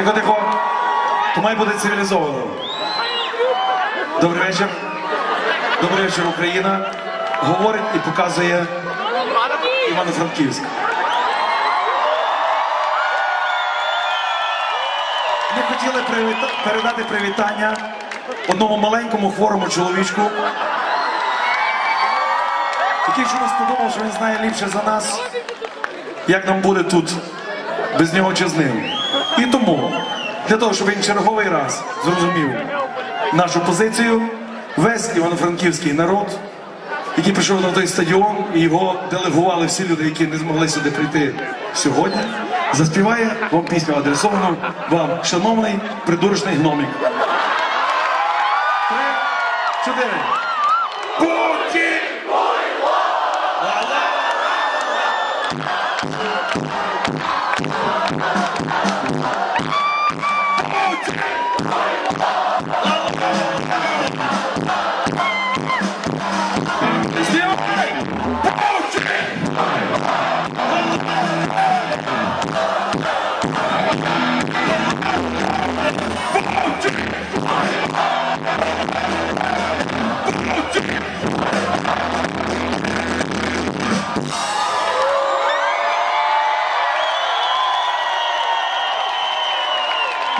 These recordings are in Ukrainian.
Тихо, тихо. То має бути цивілізовано. Добрий вечір. Добрий вечір, Україна. Говорить і показує Івано-Франківськ. Ми хотіли привіта- передати привітання одному маленькому хворому чоловічку, який чомусь подумав, що він знає ліпше за нас, як нам буде тут без нього чи з ним. І тому, для того, щоб він черговий раз зрозумів нашу позицію, весь івано-франківський народ, який прийшов на той стадіон, і його делегували всі люди, які не змогли сюди прийти сьогодні, заспіває вам пісню адресовану вам, шановний придурочний гномик. Три, чотири. Come on,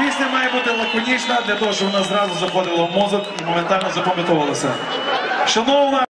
Пісня має бути лаконічна для того, щоб вона зразу заходила в мозок і моментально запам'ятовувалася. Шановна